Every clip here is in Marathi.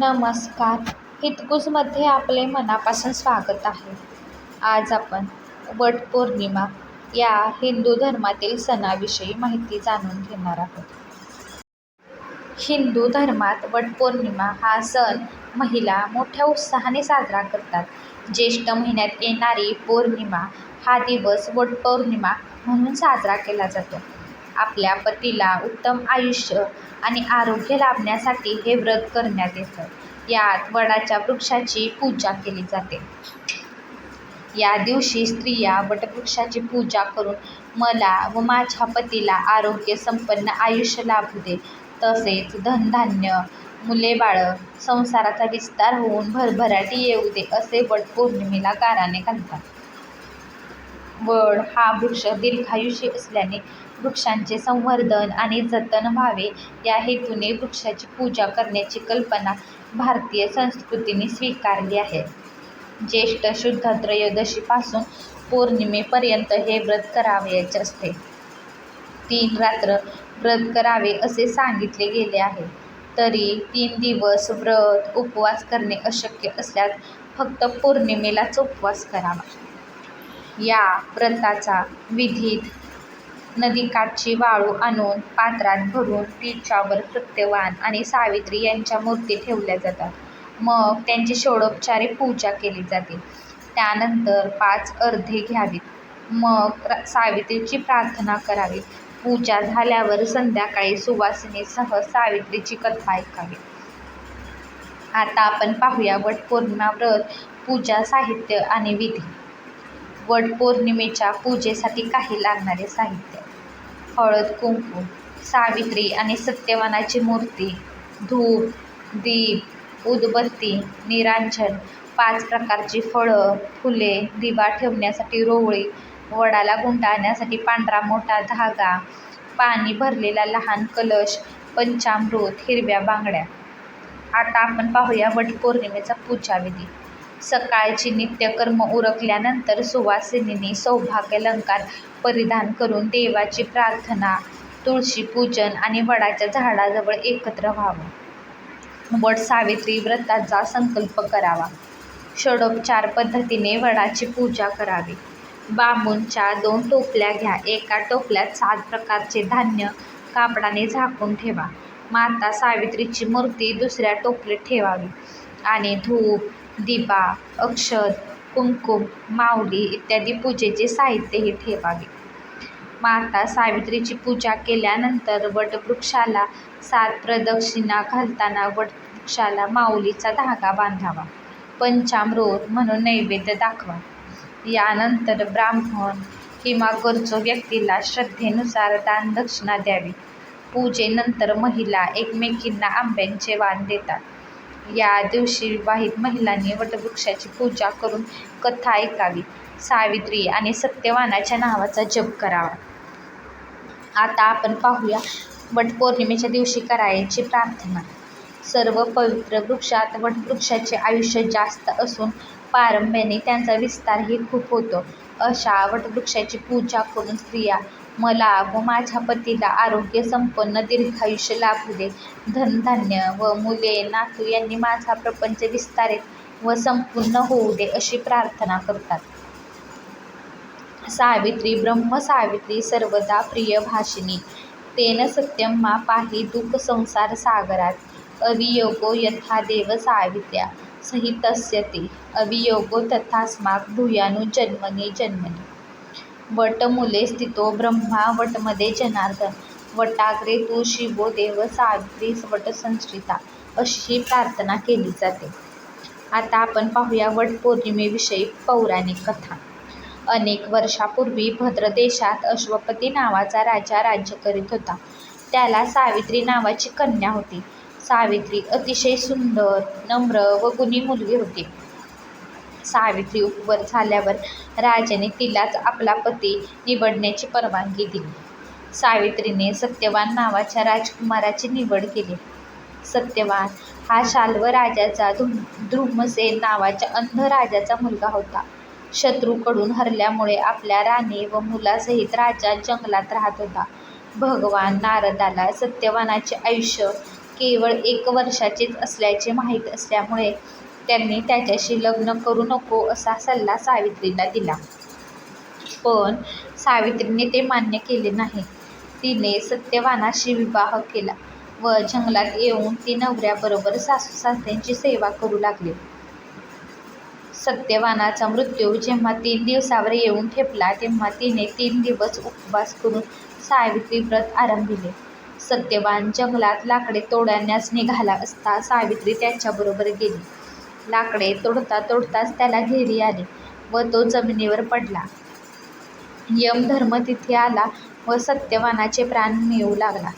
नमस्कार. हितगुजमध्ये आपले मनापासून स्वागत आहे. आज आपण वट पौर्णिमा या हिंदू धर्मातील सणाविषयी माहिती जाणून घेणार आहोत. हिंदू धर्मात वटपौर्णिमा हा सण महिला मोठ्या उत्साहाने साजरा करतात. ज्येष्ठ महिन्यात येणारी पौर्णिमा हा दिवस वटपौर्णिमा म्हणून साजरा केला जातो. आपल्या पतीला उत्तम आयुष्य आणि आरोग्य लाभण्यासाठी हे व्रत करण्यात येतं. यात वडाच्या वृक्षाची पूजा केली जाते. या दिवशी स्त्रिया वटवृक्षाची पूजा करून मला व माझ्या पतीला आरोग्य संपन्न आयुष्य लाभू दे. तसेच धनधान्य मुले बाळं संसाराचा विस्तार होऊन भरभराटी येऊ दे असे वटपौर्णिमेला गाराने घालतात. वड हा वृक्ष दीर्घायुषी असल्याने वृक्षांचे संवर्धन आणि जतन व्हावे. या हेतूने वृक्षाची पूजा करण्याची कल्पना भारतीय संस्कृतीने स्वीकारली आहे. ज्येष्ठ शुद्ध त्रयोदशीपासून पौर्णिमेपर्यंत हे व्रत करावयाचे असते. तीन रात्र व्रत करावे असे सांगितले गेले आहे. तरी तीन दिवस व्रत उपवास करणे अशक्य असल्यास फक्त पौर्णिमेलाच उपवास करावा. या व्रताचा विधीत नदीकाठची वाळू आणून पात्रात भरून तिच्यावर सत्यवान आणि सावित्री यांच्या मूर्ती ठेवल्या जातात. मग त्यांची षोडोपचारे पूजा केली जाते. त्यानंतर पाच अर्धे घ्यावीत. मग सावित्रीची प्रार्थना करावी. पूजा झाल्यावर संध्याकाळी सुवासिनीसह सावित्रीची कथा ऐकावी. आता आपण पाहूया वटपौर्णिमा व्रत पूजा साहित्य आणि विधी. वटपौर्णिमेच्या पूजेसाठी काही लागणारे साहित्य. हळद कुंकू सावित्री आणि सत्यवानाची मूर्ती धूप दीप उदबत्ती निरांजन पाच प्रकारची फळं फुले दिवा ठेवण्यासाठी रोवळी वडाला गुंडाळण्यासाठी पांढरा मोठा धागा पाणी भरलेला लहान कलश पंचामृत हिरव्या बांगड्या. आता आपण पाहूया वटपौर्णिमेचा पूजाविधी सकाळची नित्यकर्म उरकल्यानंतर सुवासिनींनी सौभाग्यालंकार परिधान करून देवाची प्रार्थना तुळशीपूजन आणि वडाच्या झाडाजवळ एकत्र व्हावं. वट सावित्री व्रताचा संकल्प करावा. षडोपचार पद्धतीने वडाची पूजा करावी. बांबूंच्या दोन टोपल्या घ्या. एका टोपल्यात सात प्रकारचे धान्य कापडाने झाकून ठेवा. माता सावित्रीची मूर्ती दुसऱ्या टोपलीत ठेवावी आणि धूप दिवा अक्षत कुंकुम माऊली इत्यादी पूजेचे साहित्यही ठेवावे. माता सावित्रीची पूजा केल्यानंतर वटवृक्षाला सात प्रदक्षिणा घालताना वटवृक्षाला माऊलीचा धागा बांधावा पंचामृत म्हणून नैवेद्य दाखवा. यानंतर ब्राह्मण किंवा गरजू व्यक्तीला श्रद्धेनुसार दानदक्षिणा द्यावी. पूजेनंतर महिला एकमेकींना आंब्यांचे वाण देतात. या दिवशी विवाहित महिलांनी वटवृक्षाची पूजा करून कथा ऐकावी. सावित्री आणि सत्यवानाच्या नावाचा जप करावा. आता आपण पाहूया वटपौर्णिमेच्या दिवशी करायची प्रार्थना. सर्व पवित्र वृक्षात वटवृक्षाचे आयुष्य जास्त असून पारंब्याने त्यांचा विस्तारही खूप होतो. अशा वटवृक्षाची पूजा करून स्त्रिया मला व माझ्या पतीला आरोग्य संपन्न दीर्घायुष्य लाभू दे. धनधान्य व मुले नातू यांनी माझा प्रपंच विस्तारित व संपूर्ण होऊ दे अशी प्रार्थना करतात. सावित्री ब्रह्म सावित्री सर्वदा प्रिय भाषिणी तेन सत्यम मा पाहि दुःख संसार सागरात. अवियोगो यथा देव सावित्र्या सहितस्य ते अवियोगो तथास्माक भूयानु जन्मनी. वट वटमुले स्थितो ब्रह्मा वटमध्ये जनार्दन. वटाग्रे तू शिवो देव सावित्री वटसंश्रिता अशी प्रार्थना केली जाते. आता आपण पाहूया वट पौर्णिमेविषयी पौराणिक कथा. अनेक वर्षापूर्वी भद्र देशात अश्वपती नावाचा राजा राज्य करीत होता. त्याला सावित्री नावाची कन्या होती. सावित्री अतिशय सुंदर नम्र व गुणी मुलगी होती. सावित्री उपवर झाल्यावर राजाने तिलाच आपला पती निवडण्याची परवानगी दिली. सावित्रीने सत्यवान नावाच्या राजकुमाराची निवड केली. सत्यवान हा शाल्व राजाचा धुम धृमसेन नावाच्या अंध राजाचा मुलगा होता. शत्रूकडून हरल्यामुळे आपल्या राणी व मुलासहित राजा जंगलात राहत होता. भगवान नारदाला सत्यवानाचे आयुष्य केवळ एक वर्षाचेच असल्याचे माहीत असल्यामुळे त्यांनी त्याच्याशी लग्न करू नको असा सल्ला सावित्रीला दिला. पण सावित्रीने ते मान्य केले नाही. तिने सत्यवानाशी विवाह केला व जंगलात येऊन ती नवऱ्याबरोबर सासू-सासऱ्यांची सेवा करू लागली. सत्यवानाचा मृत्यू जेव्हा तीन दिवसावर येऊन ठेपला तेव्हा तिने तीन दिवस उपवास करून सावित्री व्रत आरंभिले. सत्यवान जंगलात लाकडे तोडण्यास निघाला असता सावित्री त्याच्याबरोबर गेली. लाकडे तोडता तोडताच त्याला घेरी आली व तो जमिनीवर पडला. यमधर्म तिथे आला व सत्यवानाचे प्राण नेऊ लागला.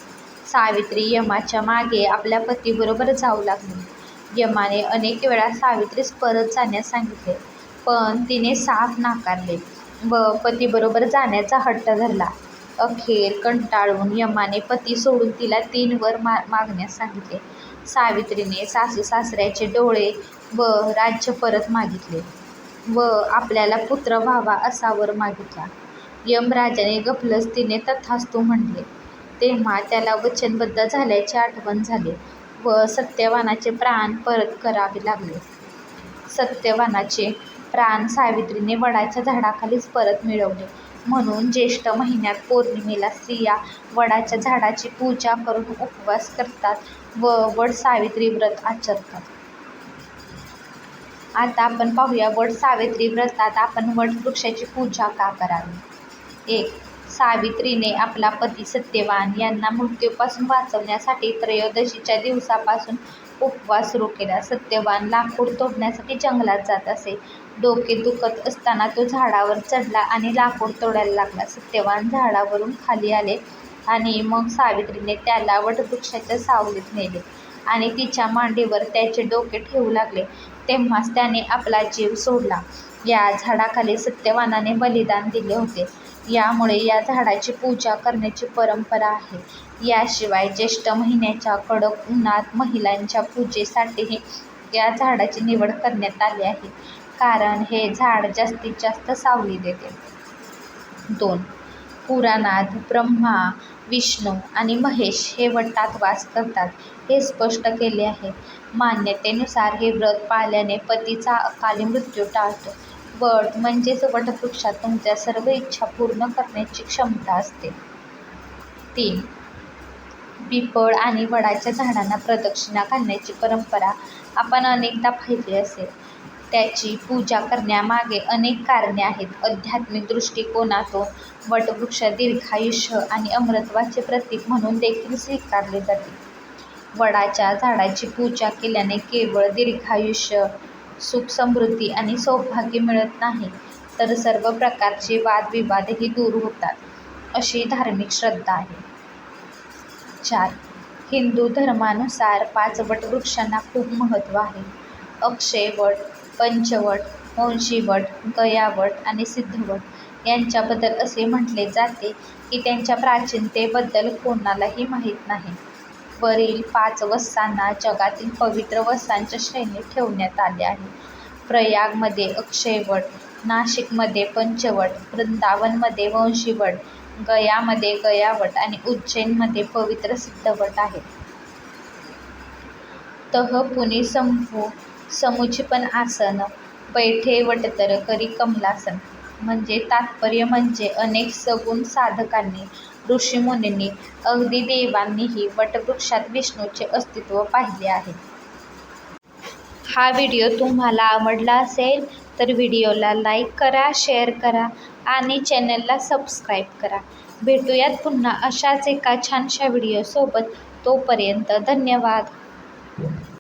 सावित्री यमाच्या मागे आपल्या पतीबरोबर जाऊ लागली. यमाने अनेक वेळा सावित्रीस परत जाण्यास सांगितले पण तिने साफ नाकारले व पतीबरोबर जाण्याचा हट्ट धरला. अखेर कंटाळून यमाने पती सोडून तिला तीन वर मा मागण्यास सांगितले. सावित्रीने सासू-सासऱ्याचे डोळे व राज्य परत मागितले व आपल्याला पुत्र व्हावा असा वर मागितला. यमराजाने गफलतीने तथास्तु म्हटले तेव्हा त्याला वचनबद्ध झाल्याचे आठवण झाले व सत्यवानाचे प्राण परत करावे लागले. सत्यवानाचे प्राण सावित्रीने वडाच्या झाडाखालीच परत मिळवले म्हणून ज्येष्ठ महिन्यात पौर्णिमेला स्त्रिया वडाच्या झाडाची पूजा करून उपवास करतात व वड सावित्री व्रत आचरतात. आता आपण पाहूया वट सावित्री व्रतात आपण वटवृक्षाची पूजा का करावी? एक सावित्रीने आपला पती सत्यवान यांना मृत्यूपासून वाचवण्यासाठी त्रयोदशीच्या दिवसापासून उपवास सुरू केला. सत्यवान लाकूड तोडण्यासाठी जंगलात जात असे. डोके दुखत असताना तो झाडावर चढला आणि लाकूड तोडायला लागला. सत्यवान झाडावरून खाली आले आणि मग सावित्रीने त्याला वटवृक्षाच्या सावलीत नेले आणि तिच्या मांडीवर त्याचे डोके ठेवू लागले तेव्हाच त्याने आपला जीव सोडला. या झाडाखाली सत्यवानाने बलिदान दिले होते यामुळे या झाडाची पूजा करण्याची परंपरा आहे. याशिवाय ज्येष्ठ महिन्याच्या कडक उन्हात महिलांच्या पूजेसाठीही या झाडाची निवड करण्यात आली आहे कारण हे झाड जास्तीत जास्त सावली देते. दोन पुराणात ब्रह्मा, विष्णू आणि महेश हे वटात वास करतात हे स्पष्ट केले आहे. मान्यतेनुसार हे व्रत पाळल्याने पतीचा अकाली मृत्यू टाळतो वट म्हणजेच वटवृक्षात तुमच्या सर्व इच्छा पूर्ण करण्याची क्षमता असते. तीन पिपळ आणि वडाच्या झाडांना प्रदक्षिणा घालण्याची परंपरा आपण अनेकदा पाहिली असेल. त्याची पूजा करण्यामागे अनेक कारणे आहेत. आध्यात्मिक दृष्टिकोनातून वटवृक्ष दीर्घायुष्य आणि अमरत्वाचे प्रतीक म्हणून देखील स्वीकारले जाते. वडाच्या झाडाची पूजा केल्याने केवळ दीर्घायुष्य, सुख-समृद्धी आणि सौभाग्य मिळत नाही तर सर्व प्रकारचे वादविवादही दूर होतात अशी धार्मिक श्रद्धा आहे. चार हिंदू धर्मानुसार पाच वटवृक्षांना खूप महत्त्व आहे. अक्षयवट, पंचवट, वंशीवट, गयावट आणि सिद्धवट यांच्याबद्दल असे म्हटले जाते की त्यांच्या प्राचीनतेबद्दल कोणालाही माहीत नाही. वरील पाच वस्तांना जगातील पवित्र वस्तांच्या श्रेणीत ठेवण्यात आले आहे. प्रयागमध्ये अक्षयवट, नाशिकमध्ये पंचवट, वृंदावनमध्ये वंशीवट, गयामध्ये गयावट आणि उज्जैनमध्ये पवित्र सिद्धवट आहेत. तह पुणे संपू समुझिपन आसन, बैठे वटतर करी कमलासन म्हणजे तात्पर्य म्हणजे अनेक सगुण साधकांनी, ऋषीमुनींनी, अगदी देवांनीही वटवृक्षात विष्णूचे अस्तित्व पाहिले आहे. हा व्हिडिओ तुम्हाला आवडला असेल तर व्हिडिओला लाईक करा, शेअर करा आणि चॅनलला सबस्क्राईब करा. भेटूयात पुन्हा अशाच एका छानशा व्हिडिओसोबत. तोपर्यंत धन्यवाद.